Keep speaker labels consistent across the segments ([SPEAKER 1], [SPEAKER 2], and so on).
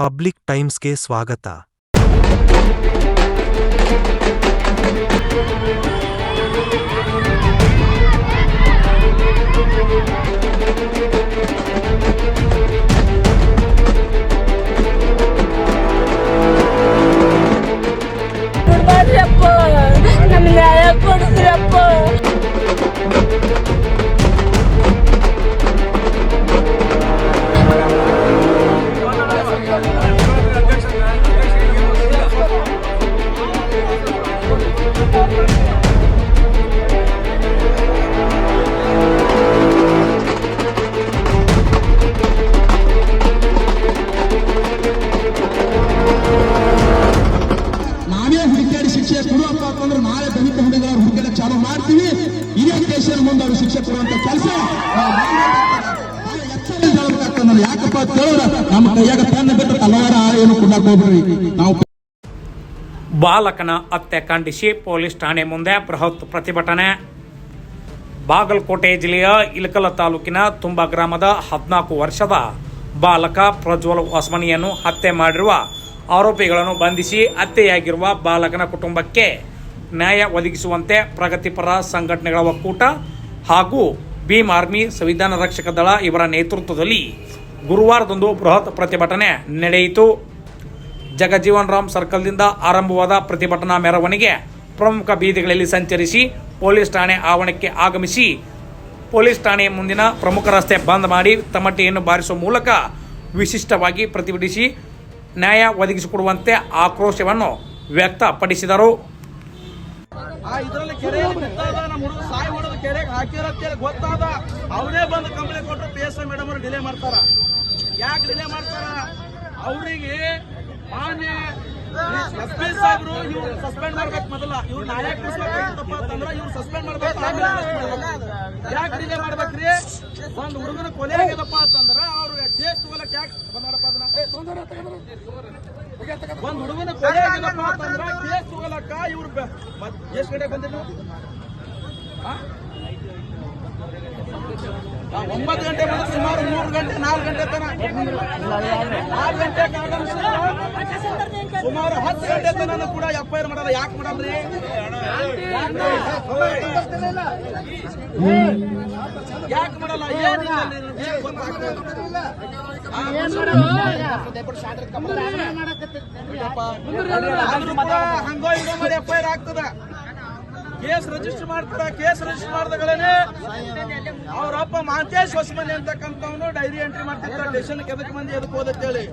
[SPEAKER 1] Public ಟೈಮ್ಸ್ಗೆ ಸ್ವಾಗತ
[SPEAKER 2] ಅಂತಂದ್ರೆ ನಾಳೆ ದಲಿತ ಹುಡುಗರ ಹುಡುಕಾಡ ಚಾಲು ಮಾಡ್ತೀವಿ. ಇದೇ ದೇಶದ ಮುಂದೆ ಅವರು ಶಿಕ್ಷೆ ಕೊಡುವಂತ ಕೆಲಸ. ಯಾಕಪ್ಪ ಅಂತ ಹೇಳಿದ್ರೆ ನಮ್ಮ ಕೈಯಾಗ ಪೆನ್ ಏನು ಕೊಡಕ್ ನಾವು
[SPEAKER 3] ಬಾಲಕನ ಹತ್ಯೆ ಖಂಡಿಸಿ ಪೊಲೀಸ್ ಠಾಣೆ ಮುಂದೆ ಬೃಹತ್ ಪ್ರತಿಭಟನೆ. ಬಾಗಲಕೋಟೆ ಜಿಲ್ಲೆಯ ಇಲಕಲ ತಾಲೂಕಿನ ತುಂಬ ಗ್ರಾಮದ ಹದಿನಾಲ್ಕು ವರ್ಷದ ಬಾಲಕ ಪ್ರಜ್ವಲ್ ಹೊಸಮನಿಯನ್ನು ಹತ್ಯೆ ಮಾಡಿರುವ ಆರೋಪಿಗಳನ್ನು ಬಂಧಿಸಿ ಹತ್ಯೆಯಾಗಿರುವ ಬಾಲಕನ ಕುಟುಂಬಕ್ಕೆ ನ್ಯಾಯ ಒದಗಿಸುವಂತೆ ಪ್ರಗತಿಪರ ಸಂಘಟನೆಗಳ ಒಕ್ಕೂಟ ಹಾಗೂ ಭೀಮ್ ಆರ್ಮಿ ಸಂವಿಧಾನ ರಕ್ಷಕ ದಳ ಇವರ ನೇತೃತ್ವದಲ್ಲಿ ಗುರುವಾರದಂದು ಬೃಹತ್ ಪ್ರತಿಭಟನೆ ನಡೆಯಿತು. ಜಗಜೀವನ್ ರಾಮ್ ಸರ್ಕಲ್ದಿಂದ ಆರಂಭವಾದ ಪ್ರತಿಭಟನಾ ಮೆರವಣಿಗೆ ಪ್ರಮುಖ ಬೀದಿಗಳಲ್ಲಿ ಸಂಚರಿಸಿ ಪೊಲೀಸ್ ಠಾಣೆ ಆವರಣಕ್ಕೆ ಆಗಮಿಸಿ ಪೊಲೀಸ್ ಠಾಣೆಯ ಮುಂದಿನ ಪ್ರಮುಖ ರಸ್ತೆ ಬಂದ್ ಮಾಡಿ ತಮಟೆಯನ್ನು ಬಾರಿಸುವ ಮೂಲಕ ವಿಶಿಷ್ಟವಾಗಿ ಪ್ರತಿಭಟಿಸಿ ನ್ಯಾಯ ಒದಗಿಸಿಕೊಡುವಂತೆ ಆಕ್ರೋಶವನ್ನು ವ್ಯಕ್ತಪಡಿಸಿದರು.
[SPEAKER 4] ಅವರಿಗೆ ಮಾನ್ಯ ಎಸ್ ಪಿ ಸಾಹೇಬ್ರು ಇವ್ರು ಸಸ್ಪೆಂಡ್ ಮಾಡ್ಬೇಕು ಮೊದಲ. ಇವ್ರು ನ್ಯಾಯ ಕೊಡಿಸ್ಬೇಕಾಗಿತ್ತಪ್ಪ ಅಂತಂದ್ರೆ ಇವ್ರು ಸಸ್ಪೆಂಡ್ ಮಾಡ್ಬೇಕು. ಯಾಕೆ ಡಿಲೇ ಮಾಡ್ಬೇಕ್ರಿ? ಒಂದ್ ಹುಡುಗನ ಕೊಲೆ ಆಗ್ಯದಪ್ಪ ಅಂತಂದ್ರೆ ಅವ್ರು ಕೇಸ್ ತಗೊಳಕ್ ಯಾಕೆ ಬಂದಾರಪ್ಪ ಅದನ್ನ? ಒಂದ್ ಹುಡುಗನ ಕೊಲೆ ಆಗಿದಪ್ಪ ಅಂತಂದ್ರ ಕೇಸ್ ತಗೊಳಕ ಇವ್ರು ಎಷ್ಟ್ ಗಂಟೆ ಬಂದಿಲ್ಲ ಒಂಬತ್ತು ಗಂಟೆ ಬಂದ್ರೆ ಸುಮಾರು ಮೂರು ಗಂಟೆ ನಾಲ್ಕು ಗಂಟೆ ತನಕ. ನಾಲ್ಕು ಗಂಟೆ ಸುಮಾರು ಹತ್ತು ಗಂಟೆ ತನಕ ಕೂಡ ಎಫ್ ಐ ಆರ್ ಮಾಡಲ್ಲ ಯಾಕೆ ಮಾಡಲ್ರಿ ಯಾಕೆ ಮಾಡಲ್ಲ? ಏನಿಲ್ಲ ಹಂಗೋ ಹಿಂಗೋ ಮಾಡಿ ಎಫ್ ಐ ಆರ್ ಆಗ್ತದ. ಕೇಸ್ ರಿಜಿಸ್ಟರ್ ಮಾಡ್ತಾರ? ಕೇಸ್ ರಿಜಿಸ್ಟರ್ ಮಾಡಿದಾಗಲೇ ಅವರಪ್ಪ ಮಾಂತೇಶ್ ಹೊಸಮನಿ ಅಂತಕ್ಕಂಥವ್ನು ಡೈರಿ ಎಂಟ್ರಿ ಮಾಡ್ತಿರ್ತಾರೆ. ಸ್ಟೇಷನ್ ಎದಕ್ಕೆ ಮಂದಿ ಎದಕ್ಕೆ ಓದತ್ತೇಳಿ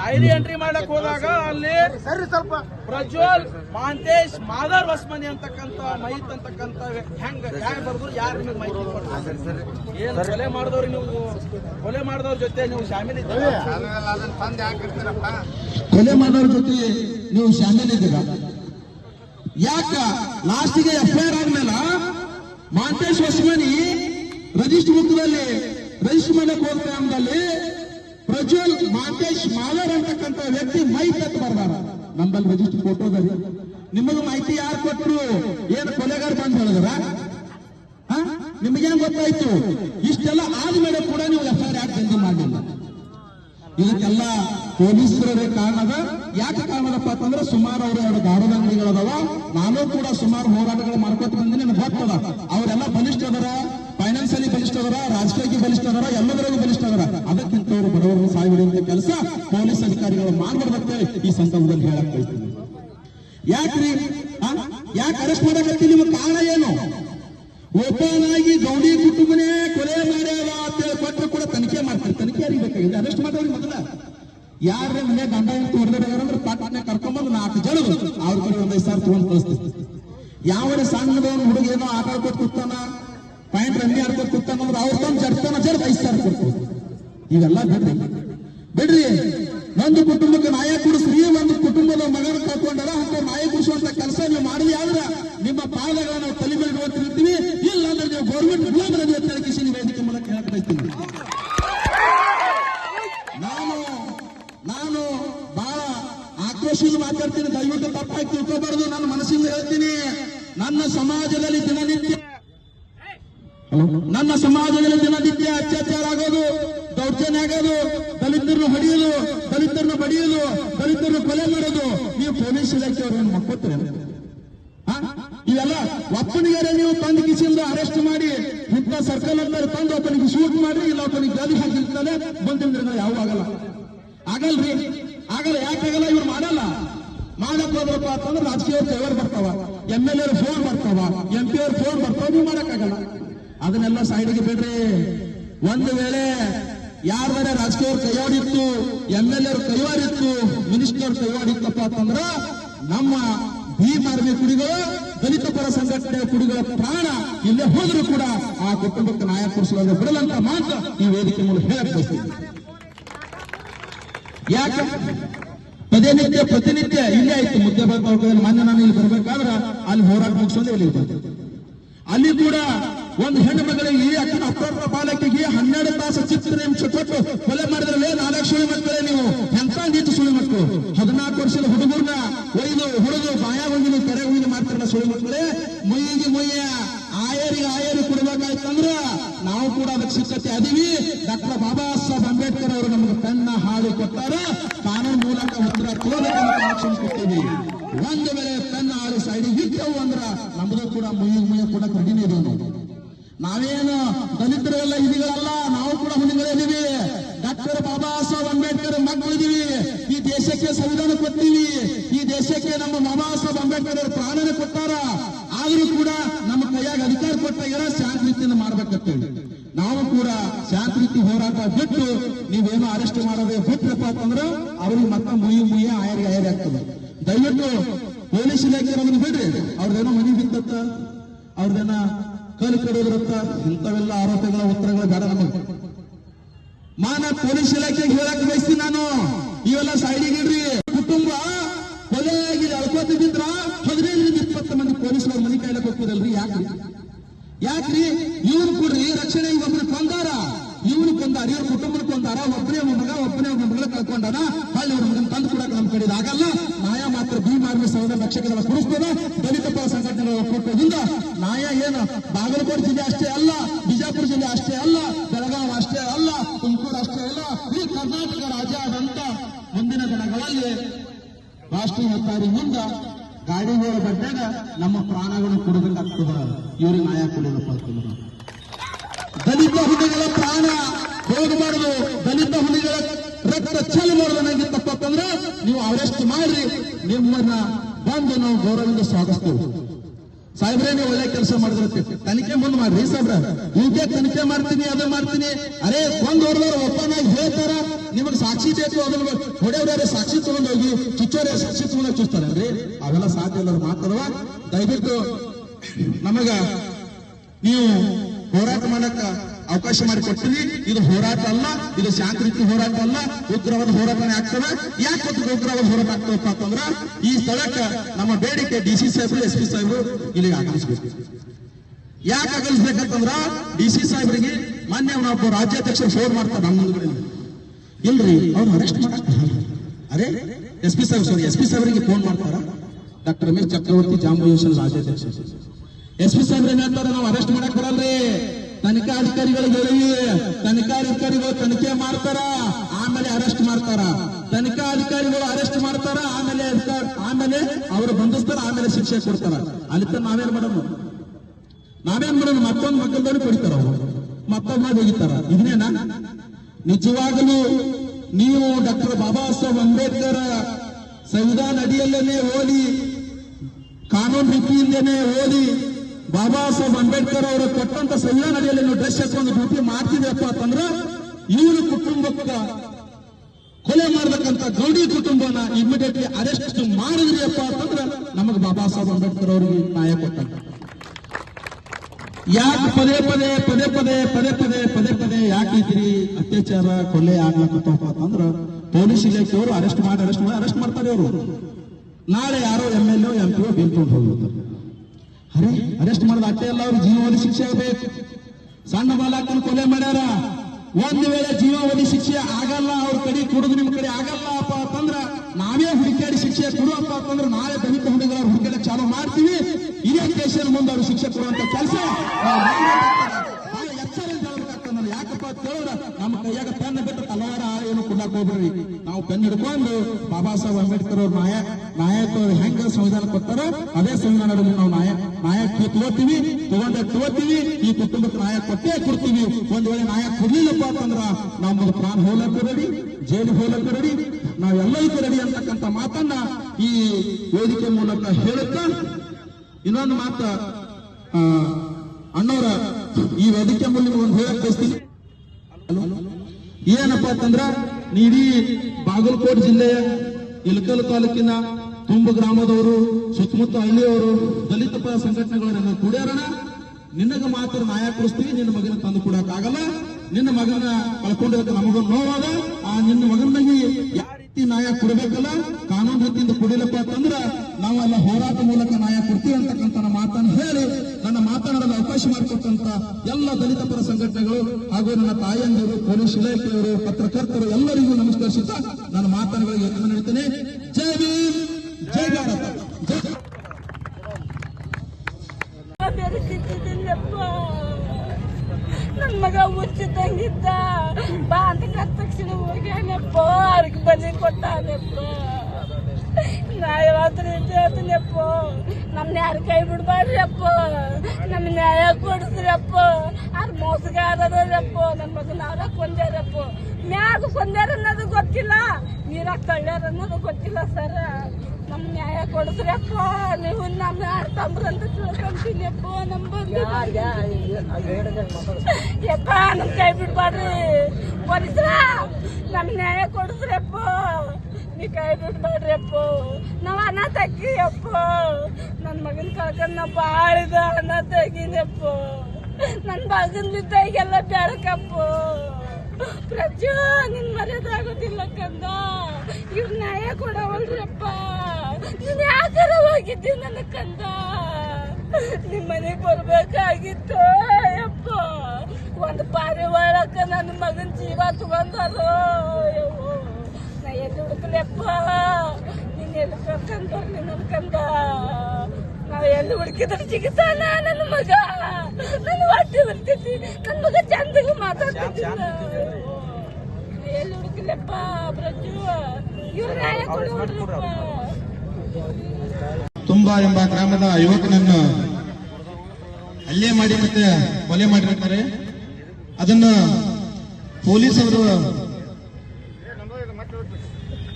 [SPEAKER 4] ಡೈರಿ ಎಂಟ್ರಿ ಮಾಡಕ್ ಹೋದಾಗ ಅಲ್ಲಿ ಸ್ವಲ್ಪ. ಪ್ರಜ್ವಲ್ ಮಾಂತೇಶ್ ಮಾದರ್ ಹೊಸಮನಿ ಅಂತಕ್ಕಂಥ ಮೈತ್ ಅಂತಕ್ಕಂಥ ಹೆಂಗ ಹೆಂಗ್ ಬರ್ದು ಯಾರು ನಿಮಗೆ ಮೈತ್ ಏನ್ ಕೊಲೆ ಮಾಡಿದವ್ರು ನೀವು? ಕೊಲೆ ಮಾಡಿದವ್ರ ಜೊತೆ ನೀವು ಶಾಮೀಲ್ ಇದ್ದೀರಾ?
[SPEAKER 2] ಕೊಲೆ ಮಾಡೋರ ಜೊತೆ ನೀವು ಶಾಮೀಲ್ ಇದ್ದೀರಾ? ಯಾಕ? ಲಾಸ್ಟಿಗೆ ಎಫ್ಐಆರ್ ಆದ್ಮೇಲೆ ಮಾಂತೇಶ್ ಹೊಸಮನಿ ರಜಿಸ್ಟರ್ ಬುಕ್ದಲ್ಲಿ ರಜಿಸ್ಟರ್ ಮಾಡಕ್ ಹೋದ ಟೈಮ್ದಲ್ಲಿ ಪ್ರಜ್ವಲ್, ಮಾಂತೇಶ್, ಮಾಲರ್ ಅಂತಕ್ಕಂಥ ವ್ಯಕ್ತಿ ಮೈತ್ ಅಂತ ಬರ್ದಾರ. ನಮ್ಮಲ್ಲಿ ಫೋಟೋ ಫೋಟೋದಲ್ಲಿ ನಿಮಗ ಮಾಹಿತಿ ಯಾರು ಕೊಟ್ಟರು ಏನು ಕೊಲೆಗಾರ ಬಂದ್ ಹೇಳಿದ್ರ? ನಿಮಗೇನ್ ಗೊತ್ತಾಯ್ತು? ಇಷ್ಟೆಲ್ಲ ಆದ್ಮೇಲೆ ಕೂಡ ನೀವು ಎಫ್ಐಆರ್ ಯಾಕೆ ಜಲ್ದಿ ಮಾಡಲಿಲ್ಲ? ಇದಕ್ಕೆಲ್ಲ ಪೊಲೀಸರೇ ಕಾರಣದ ಯಾಕೆ ಕಾರಣದಪ್ಪ ಅಂತಂದ್ರೆ ಸುಮಾರು ಅವರು ಎರಡು ದಾರದ ಅಂಗಡಿಗಳದಾವ ನಾನು ಕೂಡ ಸುಮಾರು ಹೋರಾಟಗಳು ಮಾಡ್ಕೊತ ಬಂದಿನಿ, ನನಗೆ ಗೊತ್ತದ. ಅವರೆಲ್ಲ ಬಲಿಷ್ಠ ಅದರ ಫೈನಾನ್ಸಿಯಲಿ ಬಲಿಷ್ಠ ಅದರ ರಾಜಕೀಯಕ್ಕೆ ಬಲಿಷ್ಠ ಅದರ ಎಲ್ಲದರಿಗೂ ಬಲಿಷ್ಠ ಅದರ ಅದಕ್ಕಿಂತ ಅವರು ಬಡವರನ್ನು ಸಾಯುವಂತ ಕೆಲಸ ಪೊಲೀಸ್ ಅಧಿಕಾರಿಗಳು ಮಾಡಬಾರ್ದಂತೆ ಈ ಸಂದರ್ಭದಲ್ಲಿ ಹೇಳಕ್ ಬಯಸ್ತೀನಿ. ಯಾಕ್ರಿ? ಯಾಕೆ ಅರೆಸ್ಟ್ ಮಾಡಕ್ಕೆ ನಿಮ್ಗೆ ಕಾರಣ ಏನು? ಆಗಿ ಗೌಡಿ ಕುಟುಂಬನೇ ಕೊಲೆ ಮಾಡ್ಯಾವ ಅಂತ ಕೊಟ್ಟರು ಕೂಡ ತನಿಖೆ ಮಾಡ್ತಾರೆ. ತನಿಖೆ ಯಾರಿಗೆ ಬೇಕಾಗಿದೆ? ಅರೆಸ್ಟ್ ಮೊದಲ? ಯಾರ ಮನೆ ಗಂಡ ಅಂತ ಹೊಡೆದ್ರೆ ಪಾಟ್ನೆ ಕರ್ಕೊಂಬಂದು ನಾಲ್ಕು ಜನ ಅವ್ರ ಕಡೆ ಒಂದೈದು ಸಾವಿರ ತಗೊಂಡ್ ಕಳಿಸ್ತೀವಿ ಯಾವ ಸಣ್ಣದವನು ಹುಡುಗ ಏನೋ ಆಟ ಆಡ್ಕೊಟ್ಟು ಕೂತಾನ, ಪಾಯಿಂಟ್ ರನ್ನಿ ಆಡ್ಕೊತ ಕೂತಾನ ಅಂದ್ರೆ ಅವ್ರ ತಂದು ಜಡ್ತಾನ ಜಡ್ ಐದು ಸಾವಿರ ಕೊಡ್ತೀವಿ ಇವೆಲ್ಲ ಬಿಡ್ರಿ. ಬಿಡ್ರಿ. ಒಂದು ಕುಟುಂಬಕ್ಕೆ ನಾಯ ಕುಡಿಸ್ರಿ. ಒಂದು ಕುಟುಂಬದ ಮಗನ ಕಳ್ಕೊಂಡಾರ ಅಂತ ನಾಯ ಕುಡಿಸುವಂತ ಕೆಲಸ ನೀವು ಮಾಡಿದ್ರಿ ಆದ್ರ ನಿಮ್ಮ ಪಾದಗಳ ನಾವು ತಲೆ ಮೇಲೆ ಇಟ್ಕೊತಿರ್ತೀವಿ ಇಲ್ಲ ಅಂದ್ರೆ ನೀವು ಗೌರ್ಮೆಂಟ್ ಗುಲಾಮರ ಕಿಸಿ ನೀವು ವೇದಿಕೆ ಮೂಲಕ ಹೇಳ್ಕೊಳ್ತೀನಿ ನಾನು ನಾನು ಬಹಳ ಆಕ್ರೋಶದಿಂದ ಮಾತಾಡ್ತೀನಿ. ದಯವಿಟ್ಟು ತಪ್ಪಾಗಿ ತಿಳ್ಕೋಬಾರದು. ನನ್ನ ಮನಸ್ಸಿಂದ ಹೇಳ್ತೀನಿ. ನನ್ನ ಸಮಾಜದಲ್ಲಿ ದಿನನಿತ್ಯ ನನ್ನ ಸಮಾಜದಲ್ಲಿ ದಿನನಿತ್ಯ ಅತ್ಯಾಚಾರ ಆಗೋದು ದೌರ್ಜನ್ಯ ಆಗೋದು ದಲಿತರನ್ನು ಹೊಡೆಯೋದು ದಲಿತರನ್ನು ಬಡಿಯೋದು ದಲಿತರನ್ನು ಕೊಲೆ ಮಾಡೋದು. ನೀವು ಪೊಲೀಸ್ ಇಲಾಖೆಯವ್ರನ್ನ ಮಕ್ಕೋತೀರ? ಇವೆಲ್ಲ ಒಪ್ಪನಿಗೆ ನೀವು ತಂದು ಕಿಸಿಯಿಂದ ಅರೆಸ್ಟ್ ಸರ್ಕಲ್ ಅಂತ ತಂದು ಒಬ್ಬನಿಗೆ ಶೂಟ್ ಮಾಡ್ರಿ, ಇಲ್ಲ ಒಬ್ಬನಿಗೆ ಗಾದಿ ಹಾಕಿರ್ತಾನೆ ಬಂದಿಂದ್ರೆ ಯಾವ ಆಗಲ್ಲ. ಆಗಲ್ರಿ? ಆಗಲ್ಲ ಯಾಕಾಗಲ್ಲ ಇವ್ರು ಮಾಡಲ್ಲ. ಮಾಡಕ್ ಹೋದ್ರಪ್ಪ ಅಂತಂದ್ರೆ ರಾಜಕೀಯ ಕೈವರ್ ಬರ್ತಾವ ಎಂ ಎಲ್ ಎರ್ ಫೋನ್ ಬರ್ತಾವ, ಎಂ ಪಿ ಅವ್ರ ಫೋನ್ ಬರ್ತಾವ, ನೀವು ಮಾಡಕ್ಕಾಗಲ್ಲ ಅದನ್ನೆಲ್ಲ ಸೈಡ್ಗೆ ಬಿಡ್ರಿ. ಒಂದು ವೇಳೆ ಯಾರ್ದಾರೆ ರಾಜಕೀಯ ಕೈವಾಡಿತ್ತು ಎಂ ಎಲ್ ಎರ್ ಕೈವಾಡಿತ್ತು, ಮಿನಿಸ್ಟರ್ ಕೈವಾಡಿತ್ತಪ್ಪ ಅಂತಂದ್ರ ನಮ್ಮ ಬಿ ಆರ್ಮಿ ಕುಡಿಗಳು ದಲಿತ ಪರ ಸಂಘಟನೆಯ ಕುಡಿಗಳ ಪ್ರಾಣ ಇಲ್ಲೇ ಹೋದರೂ ಕೂಡ ಆ ಕುಟುಂಬಕ್ಕೆ ನ್ಯಾಯ ಕೊಡಿಸಲು ಬಿಡಲಂತ ಮಾತ್ರ ಈ ವೇದಿಕೆ ಮೂಲಕ ಬಯಸ್ತೀನಿ ಯಾಕೆ? ಪ್ರತಿನಿತ್ಯ ಪ್ರತಿನಿತ್ಯ ಇಲ್ಲೇ ಆಯ್ತು. ಮುದ್ದೆ ಭಾಗ ಮಾನ್ಯ ನಾನು ಇಲ್ಲಿ ಬರ್ಬೇಕಾದ್ರೆ ಅಲ್ಲಿ ಹೋರಾಟ ಮುಗಿಸ್ಕೊಂಡು ಇಲ್ಲಿ ಬರ್ತದೆ ಅಲ್ಲಿ ಕೂಡ ಒಂದು ಹೆಣ್ಣು ಮಗಳಿಗೆ ಅಕ್ಕನ ಅಪ್ರಾಪ್ತ ಬಾಲಕಿಗೆ ಹನ್ನೆರಡು ತಾಸು ಚಿತ್ರ ನಿಮಿಷ ಕೊಟ್ಟು ಕೊಲೆ ಮಾಡಿದ್ರಲ್ಲೇ ನಾಲ್ಕು ಸುಳಿ ಮಕ್ಕಳೇ ನೀವು? ಎಂತ ನೀತು ಸುಳಿ ಮಕ್ಕಳು? ಹದಿನಾಲ್ಕು ವರ್ಷದ ಹುಡುಗರ್ನ ಒಯ್ದು, ಹುಡುಗು ಬಾಯ ಹೋಗಿದ್ದು ಕೆರೆ ಹೋಗಿದ್ದು ಮಾಡ್ತಾರ ಸುಳಿ ಮಕ್ಕಳೇ? ಮುಯ್ಯಿಗೆ ಮುಯ್ಯ, ಆಯರಿಗೆ ಆಯರಿ ಕೊಡ್ಬೇಕಾಯ್ತಂದ್ರ ನಾವು ಕೂಡ ಅದಕ್ಕೆ ಸಿದ್ಧತೆ ಅದೀವಿ ಡಾಕ್ಟರ್ ಬಾಬಾ ಸಾಹೇಬ್ ಅಂಬೇಡ್ಕರ್ ಅವರು ನಮಗೆ ಪೆನ್ನ ಹಾಡು ಕೊಟ್ಟಾರ. ಕಾನೂನು ಮೂಲಕ ಹತ್ರ ಕೊಡ್ತೀವಿ ಒಂದು ವೇಳೆ ಪೆನ್ನ ಹಾಡು ಸೈಡಿಗೆ ಇದ್ದವು ಅಂದ್ರ ನಮ್ದು ಕೂಡ ಮುಯ್ಯ ಮುಯ್ಯ ಕೂಡ ಕಡಿಮೆ ಇದೆ ನಾವೇನು ದಲಿತರೆಲ್ಲ ಇದೀಗಳಲ್ಲ ನಾವು ಕೂಡ ಹುಲಿಗಳೇ ಇದೀವಿ. ಡಾಕ್ಟರ್ ಬಾಬಾ ಸಾಹೇಬ್ ಅಂಬೇಡ್ಕರ್ ಮಕ್ಕಳಿದೀವಿ ಈ ದೇಶಕ್ಕೆ ಸಂವಿಧಾನ ಕೊಡ್ತೀವಿ. ಈ ದೇಶಕ್ಕೆ ನಮ್ಮ ಬಾಬಾ ಸಾಹೇಬ್ ಅಂಬೇಡ್ಕರ್ ಅವರು ಪ್ರಾಣನ ಕೊಟ್ಟಾರ. ಆದ್ರೂ ಕೂಡ ನಮ್ಮ ಕೈಯಾಗ ಅಧಿಕಾರ ಕೊಟ್ಟಾಗ ಶಾಂತ ರೀತಿಯಿಂದ ಮಾಡ್ಬೇಕಂತೇಳಿ. ನಾವು ಕೂಡ ಶಾಂತ ರೀತಿ ಹೋರಾಟ ಬಿಟ್ಟು ನೀವೇನು ಅರೆಸ್ಟ್ ಮಾಡೋದೇ ಬಿಟ್ರಪ್ಪ ಅಂತಂದ್ರೆ ಅವ್ರಿಗೆ ಮತ್ತೆ ಮುಯಿ ಮುಯ್ಯ ಆಯರಿ ಆಯರಿ ಆಗ್ತದೆ. ದಯವಿಟ್ಟು ಪೊಲೀಸ್ ಇಲಾಖೆ ಬಿಡ್ರಿ. ಅವ್ರದ್ದೇನೋ ಮನಿ ಬಿತ್ತತ್ತ ಅವ್ರದೇನ ಕಲ್ ಕೊಡೋದ್ರತ್ತ ಇಂಥವೆಲ್ಲ ಆರೋಪಗಳ ಉತ್ತರಗಳು ಬೇಡ ನಮಗೆ. ಮಾನ ಪೊಲೀಸ್ ಇಲಾಖೆಗೆ ಹೇಳಕ್ ಬಯಸ್ತೀನಿ ನಾನು. ಇವೆಲ್ಲ ಸೈಡಿಗೆ ಇಡ್ರಿ ಕುಟುಂಬ ಕೊಲೆಯಾಗಿ ಅಳ್ಕೋತಿದ್ರ ಹದಿನೈದರಿಂದ ಇಪ್ಪತ್ತು ಮಂದಿ ಪೊಲೀಸರು ಮನೆ ಕೈಲಕ್ಕೆ ಹೋಗ್ತದಲ್ರಿ. ಯಾಕ್ರಿ? ಯಾಕ್ರಿ? ಇವ್ರು ಕೊಡ್ರಿ ರಕ್ಷಣೆ ಒಬ್ಬರು ಕೊಂದಾರ ಇವನು ಕೊಂದಾರ ಇವ್ರ ಒಂದು ಕೊಂದಾರ ಒಬ್ಬನೇ ಒಬ್ಬ ಮಗ, ಒಬ್ಬನೇ ಒಬ್ಬ ಮಗಳ ಕಳ್ಕೊಂಡಾನ. ಹಳ್ಳಿ ಅವ್ರ ಮಗನ ತಂದು ಕೊಡಕ್ಕೆ ನಮ್ ಕಡೆ ಆಗಲ್ಲ. ನಾಯ ಮಾತ್ರ ಬಿ ಮಾರ್ಗ ಸಂಘದ ರಕ್ಷಕರ ಕೊಡಿಸ್ತದೆ ದಲಿತ ಪರ ಸಂಘಟನೆಗಳ ಒಕ್ಕೂಟದಿಂದ ನಾಯ ಏನು? ಬಾಗಲಕೋಟೆ ಜಿಲ್ಲೆ ಅಷ್ಟೇ ಅಲ್ಲ, ಬಿಜಾಪುರ ಜಿಲ್ಲೆ ಅಷ್ಟೇ ಅಲ್ಲ, ಬೆಳಗಾವಿ ಅಷ್ಟೇ ಅಲ್ಲ, ತುಮಕೂರು ಅಷ್ಟೇ ಅಲ್ಲ, ಈ ಕರ್ನಾಟಕ ರಾಜ್ಯಾದ್ಯಂತ ಮುಂದಿನ ದಿನಗಳಲ್ಲಿ ರಾಷ್ಟ್ರೀಯ ಹೆದ್ದಾರಿ ಮುಂದ ಗಾಡಿಗಳ ಬಡ್ಡಾಗ ನಮ್ಮ ಪ್ರಾಣಗಳು ಕೊಡಬೇಕಾಗ್ತದ ಇವ್ರಿಗೆ ನ್ಯಾಯ ಕೊಡೋದಪ್ಪ ದಲಿತ ಹುಲಿಗಳ ಪ್ರಾಣ ಹೋಗಬಾರದು. ದಲಿತ ಹುಲಿಗಳ ರಕ್ತ ಚೆಲ್ಲಬಾರದು ನನಗೆ ತಪ್ಪತ್ತಂದ್ರೆ ನೀವು ಅರೆಸ್ಟ್ ಮಾಡ್ರಿ. ನಿಮ್ಮನ್ನ ಬಂದು ನಾವು ಗೌರವದಿಂದ ಸ್ವಾಗತಿಸ್ತೇವೆ. ಸಾಹೇಬ್ರೆ, ನೀವು ಒಳ್ಳೆ ಕೆಲಸ ಮಾಡಿದ್ರೆ ತನಿಖೆ ಮುಂದೆ ಮಾಡ್ರಿ ಸಾಹೇಬ್ರ. ಹೀಗೆ ತನಿಖೆ ಮಾಡ್ತೀನಿ, ಅದೇ ಮಾಡ್ತೀನಿ. ಅರೆ, ಒಂದ್ ಹೊಡೆದವ್ರು ಒಪ್ಪನ ಹೇಳ್ತಾರ, ನಿಮಗೆ ಸಾಕ್ಷಿ ಬೇಕು, ಅದನ್ನ ಹೊಡೆಯವ್ರೆ ಸಾಕ್ಷಿ ತಗೊಂಡ್ ಹೋಗಿ, ಚುಚ್ಚೋರೆ ಸಾಕ್ಷಿ ತಗೊಂಡ್ ಚುಚ್ತಾರಲ್ರಿ ಅವೆಲ್ಲ ಸಾಧ್ಯ ಇಲ್ಲ ಮಾತಾಡುವ ದಯವಿಟ್ಟು ನಮಗ ನೀವು ಹೋರಾಟ ಮಾಡಕ್ಕ ಅವಕಾಶ ಮಾಡಿ ಕೊಡ್ತೀವಿ ಇದು ಹೋರಾಟ ಅಲ್ಲ, ಇದು ಶಾಂತಿಯುತ ಹೋರಾಟ ಅಲ್ಲ. ಉಗ್ರವಾದ ಹೋರಾಟನೇ ಆಗ್ತದೆ. ಯಾಕೆ ಉಗ್ರವಾದ ಹೋರಾಟ ಆಗ್ತದಪ್ಪ ಅಂತಂದ್ರ ಈ ಸ್ಥಳಕ್ಕೆ ನಮ್ಮ ಬೇಡಿಕೆ ಡಿ ಸಿ ಸಾಹೇಬರು, ಎಸ್ ಪಿ ಸಾಹೇಬರು ಇಲ್ಲಿಗೆ ಆಗಮಿಸಬೇಕು. ಯಾಕೆ ಆಗಮಿಸ್ಬೇಕಂತಂದ್ರ, ಡಿ ಸಿ ಸಾಹೇಬರಿಗೆ ಮೊನ್ನೆ ಅವನೊಬ್ಬ ರಾಜ್ಯಾಧ್ಯಕ್ಷರು ಫೋನ್ ಮಾಡ್ತಾರೆ ನಮ್ಮ ಮುಂದ್ಗಡೆ. ಇಲ್ರಿ, ಅವ್ರು ಅರೆಸ್ಟ್ ಮಾಡಕ್ ಅರೆ, S P Saheb sorry S P ಸಾಹೇಬರಿಗೆ ಫೋನ್ ಮಾಡ್ತಾರ. ಡಾಕ್ಟರ್ ರಮೇಶ್ ಚಕ್ರವರ್ತಿ ಜಾಂಬೂಷನ್ ರಾಜ್ಯಾಧ್ಯಕ್ಷ ಎಸ್ ಪಿ ಸಾಹೇಬ್ರ ಹೇಳ್ತಾರೆ, ನಾವು ಅರೆಸ್ಟ್ ಮಾಡಕ್ ಬರಲ್ರಿ. ತನಿಖಾ ಅಧಿಕಾರಿಗಳು ಹೇಳಿ ತನಿಖಾ ಅಧಿಕಾರಿಗಳು ತನಿಖೆ ಮಾಡ್ತಾರ? ಆಮೇಲೆ ಅರೆಸ್ಟ್ ಮಾಡ್ತಾರ? ತನಿಖಾ ಅಧಿಕಾರಿಗಳು ಅರೆಸ್ಟ್ ಮಾಡ್ತಾರ? ಆಮೇಲೆ ಆಮೇಲೆ ಅವರು ಬಂಧಿಸ್ತಾರ? ಆಮೇಲೆ ಶಿಕ್ಷೆ ಕೊಡ್ತಾರ? ಅಲ್ಲಿ ನಾವೇನ್ ಮಾಡೋದು? ನಾವೇನ್ ಮಾಡೋದು? ಮತ್ತೊಂದು ಮಕ್ಕಳದವ್ರು ಕೊಡ್ತಾರ ಅವರು. ಮತ್ತೊಬ್ಬ ಹೋಗಿತಾರ ಇದನ್ನೇನಾ? ನಿಜವಾಗಲೂ ನೀವು ಡಾಕ್ಟರ್ ಬಾಬಾ ಸಾಹೇಬ್ ಅಂಬೇಡ್ಕರ್ ಸಂವಿಧಾನ ಅಡಿಯಲ್ಲೇನೆ ಓದಿ, ಕಾನೂನು ರೀತಿಯಿಂದನೇ ಓದಿ ಬಾಬಾ ಸಾಹೇಬ್ ಅಂಬೇಡ್ಕರ್ ಅವರು ಕೊಟ್ಟಂತ ಸಂವಿಧಾನ ಅಡಿಯಲ್ಲಿ ನೀವು ಡ್ರೆಸ್ ಹಾಕೊಂಡು ಡ್ಯೂಟಿ ಮಾಡ್ತಿದ್ರಪ್ಪ ಅಂತಂದ್ರ ಇವರು ಕುಟುಂಬಕ್ಕ ಕೊಲೆ ಮಾಡತಕ್ಕಂತ ಗೌಡಿ ಕುಟುಂಬನ ಇಮಿಡಿಯೇಟ್ಲಿ ಅರೆಸ್ಟ್ ಮಾಡಿದ್ರಿ ಅಪ್ಪ ಅಂತಂದ್ರ ನಮಗ್ ಬಾಬಾ ಸಾಹೇಬ್ ಅಂಬೇಡ್ಕರ್ ಅವರಿಗೆ ನ್ಯಾಯ ಕೊಟ್ಟಂತ. ಯಾಕೆ ಪದೇ ಪದೇ ಪದೇ ಪದೇ ಪದೇ ಪದೇ ಪದೇ ಪದೇ ಯಾಕೆ ಇದ್ರಿ ಅತ್ಯಾಚಾರ, ಕೊಲೆ ಆಗ್ಲಕ್ಕಪ್ಪ ಅಂತಂದ್ರ ಪೊಲೀಸ್ ಇಲಾಖೆಯವರು ಅರೆಸ್ಟ್ ಮಾಡಿ ಅರೆಸ್ಟ್ ಮಾಡಿ ಅರೆಸ್ಟ್ ಮಾಡ್ತಾರೆ ಅವರು ನಾಳೆ ಯಾರೋ ಎಂ ಎಲ್ ಎಂ ಪಿ ಅರೆ ಅರೆಸ್ಟ್ ಮಾಡಿದ ಅಟ್ಟೆ ಎಲ್ಲ ಅವ್ರು ಜೀವಾವಧಿ ಶಿಕ್ಷೆ ಆಗ್ಬೇಕು. ಸಣ್ಣ ಬಾಲಕನ ಕೊಲೆ ಮಾಡ್ಯಾರ. ಒಂದು ವೇಳೆ ಜೀವಾವಧಿ ಶಿಕ್ಷೆ ಆಗಲ್ಲ, ಅವ್ರ ಕಡೆ ಕುಡಿದು ನಿಮ್ ಕಡೆ ಆಗಲ್ಲ, ಅಪ್ಪ ಅಂತಂದ್ರ ನಾವೇ ಹುಡುಕಾಡಿ ಶಿಕ್ಷೆ ಕೊಡುವಪ್ಪ ಅಂತಂದ್ರ ನಾಳೆ ದಲಿತ ಹುಡುಗರ ಹುಡುಗರ ಚಾಲು ಮಾಡ್ತೀವಿ. ಇದೇ ಕೇಸಿನ ಮುಂದೆ ಅವ್ರು ಶಿಕ್ಷೆ ಕೊಡುವಂತ ಕೆಲಸ. ಎಚ್ಚರ ಯಾಕಪ್ಪ ಅಂತ ಹೇಳಿದ್ರ ನಮ್ಮ ಕೈಯಾಗ ಪೆನ್ ಕೊಡಕ್ ಹೋಗ್ಬೇಡ್ರಿ ನಾವು
[SPEAKER 5] ಹಿಡ್ಕೊಂಡು ಬಾಬಾ ಸಾಹೇಬ್ ಅಂಬೇಡ್ಕರ್ ಅವ್ರ ನಾಯ ನಾಯಕ ಅವ್ರು ಹೆಂಗ ಸಂವಿಧಾನ ಕೊಡ್ತಾರೋ ಅದೇ ಸಂವಿಧಾನ ನಾವು ನಾಯ ನಾಯಕ ತಗೋತೀವಿ ತಗೊಂಡ ತಗೋತೀವಿ ಈ ಕುಟುಂಬಕ್ಕೆ ನಾಯಕ್ ಕೊಟ್ಟೇ ಕೊಡ್ತೀವಿ. ಒಂದ್ ವೇಳೆ ನಾಯಕ ಕೊಡ್ಲಿಲ್ಲಪ್ಪ ಅಂತಂದ್ರ ನಮ್ಮ ಪ್ರಾಣ ಹೋಲಕ್ಕ ರೆಡಿ, ಜೈಲಿಗೆ ಹೋಲಕ್ಕ ರೆಡಿ ನಾವೆಲ್ಲರಿಗೂ ರೆಡಿ ಅಂತಕ್ಕಂತ ಮಾತನ್ನ ಈ ವೇದಿಕೆ ಮೂಲಕ ಹೇಳುತ್ತ, ಇನ್ನೊಂದು ಮಾತ ಅಣ್ಣವರ ಈ ವೇದಿಕೆ ಮೂಲಕ ಒಂದು ಹೇಳಕ್ ಬಯಸ್ತೀನಿ ಏನಪ್ಪಾ ಅಂತಂದ್ರ ನೀಡೀ ಬಾಗಲಕೋಟೆ ಜಿಲ್ಲೆಯ ಇಲಕಲ್ ತಾಲೂಕಿನ ತುಂಬ ಗ್ರಾಮದವರು, ಸುತ್ತಮುತ್ತ ಹಳ್ಳಿಯವರು, ದಲಿತ ಪರ ಸಂಘಟನೆಗಳನ್ನ ಕೂಡ್ಯಾರಣ? ನಿನಗ ಮಾತ್ರ ನ್ಯಾಯ ಕೊಡಿಸ್ತೀವಿ ನಿನ್ನ ಮಗನ ತಂದು ಕೊಡಕ್ಕಾಗಲ್ಲ. ನಿನ್ನ ಮಗನ ಕಳ್ಕೊಂಡಿರೋದು ನಮಗೂ ನೋವಾದ. ನಿನ್ನ ಮಗನಿಗೆ ಯಾವ ರೀತಿ ನ್ಯಾಯ ಕೊಡಬೇಕಲ್ಲ? ಕಾನೂನು ಹತ್ತಿಂದ ಕೊಡಿಲಪ್ಪ ಅಂತಂದ್ರ ನಾವೆಲ್ಲ ಹೋರಾಟ ಮೂಲಕ ನ್ಯಾಯ ಕೊಡ್ತೀವಿ ಅಂತಕ್ಕಂಥ ಮಾತನ್ನು ಹೇಳಿ, ನನ್ನ ಮಾತನಾಡಲು ಅವಕಾಶ ಮಾಡಿಕೊಟ್ಟಂತ ಎಲ್ಲ ದಲಿತ ಪರ ಸಂಘಟನೆಗಳು ಹಾಗೂ ನನ್ನ ತಾಯಂದಿರು, ಪೊಲೀಸ್ ಇಲಾಖೆಯವರು, ಪತ್ರಕರ್ತರು ಎಲ್ಲರಿಗೂ ನಮಸ್ಕರಿಸುತ್ತಾ ನನ್ನ ಮಾತನುಗಳಿಗೆ ಗಮನ ನೀಡ್ತೇನೆ. ಜೈ ಭೀಮ್, ಜೈ ಭಾರತ
[SPEAKER 6] ನನ್ನ ಮಗ ಹುಚ್ಚಿದ್ದಂಗಿದ್ದ ಬಾ ಅಂತ ಕತ್ತ ತಕ್ಷಣ ಹೋಗ್ಯಾನಪ್ಪ ಅವ್ರಿಗೆ ಬನ್ನಿ ಕೊಟ್ಟಾನಪ್ಪ ನಾ ಯಾವತ್ತು ಹೇಳ್ತೀನಪ್ಪ ನಮ್ನ ಯಾರು ಕೈ ಬಿಡ್ಬಾರ್ರಿ ನಮ್ಮ ನ್ಯಾಯ ಕೊಡಿಸ್ರಪ್ಪ ಅವ್ರ ಮೋಸಗಾರರಪ್ಪ ನನ್ನ ಮಗನ ಅವ್ರ ಕೊಂದ್ಯಾರಪ್ಪ ಮ್ಯಾಗ ಕೊಂದ್ಯಾರ ಅನ್ನೋದು ಗೊತ್ತಿಲ್ಲ. ನೀರಾಗ ತಳ್ಳ್ಯಾರ ಅನ್ನೋದು ಗೊತ್ತಿಲ್ಲ, ಸರ್. ನಮ್ ನ್ಯಾಯ ಕೊಡಿಸ್ರಪ್ಪ ನೀವು ನಮ್ಮ ಆಡ್ತಂಬ್ರಂತ ತಿಳ್ಕೊಂತೀನಿಯಪ್ಪ ನಮ್ಮ ಬಂದು ಯಪ್ಪ ನಮ್ ಕೈ ಬಿಡ್ಬಾರ್ರಿ ಪೊಲೀಸ್ರ ನಮ್ ನ್ಯಾಯ ಕೊಡಿಸ್ರಪ್ಪ ನೀ ಕೈ ಬಿಡ್ಬಾರ್ರಿ ಅಪ್ಪ ನಾವ್ ಅನ್ನ ತೆಗಿಯಪ್ಪ ನನ್ ಮಗನ್ ಕಳ್ಕೊಂಡ್ ನಾ ಬಾಳಿದ ಅನ್ನ ತೆಗಿನಪ್ಪ ನನ್ ಮಗನ್ ಎಲ್ಲ ಬೆಳಕಪ್ಪ ಪ್ರಜು ನಿನ್ ಮರ್ಯಾದಾಗೋದಿಲ್ಲ ಕಂದ. ಇವ್ ನ್ಯಾಯ ಕೊಡವಲ್ರಪ್ಪ. ನೀನ್ ಯಾಕಾರ ಹೋಗಿದ್ದಿ ನನ್ನ ಕಂದ? ನಿಮ್ ಮನೆಗ್ ಬರ್ಬೇಕಾಗಿತ್ತು ಯಪ್ಪ ಒಂದ್ ಪಾರಿವಾಳಕ್ಕ ನನ್ನ ಮಗನ್ ಜೀವ ತಗೊಂಡಾರೋ. ನಾ ಎಲ್ಲಿ ಹುಡುಕ್ಲೆಪ್ಪ ನೀನ್ ಎಲ್ಲಿ ಕರ್ಕೊಂಡ್ ಬರ್ಲಿ ನನ್ ಕಂದ? ಎಲ್ಲಿ ಹುಡುಕಿದ್ರೆ ಸಿಗ್ತಾನ ನನ್ನ ಮಗ. ನನ್ನ ಹೊಟ್ಟೆ ಬರ್ತೈತಿ. ನನ್ ಮಗ ಚಂದಗೂ ಮಾತಾಡ್ತಿದ್ದಿಲ್ಲ. ಎಲ್ಲಿ ಹುಡುಕ್ಲೆಪ್ಪ ಬ್ರಜು
[SPEAKER 5] ತುಂಬಾ ಎಂಬ ಗ್ರಾಮದ ಯುವಕನನ್ನು ಹಲ್ಲೆ ಮಾಡಿ ಮತ್ತೆ ಕೊಲೆ ಮಾಡಿರ್ತಾರೆ. ಅದನ್ನ ಪೊಲೀಸರು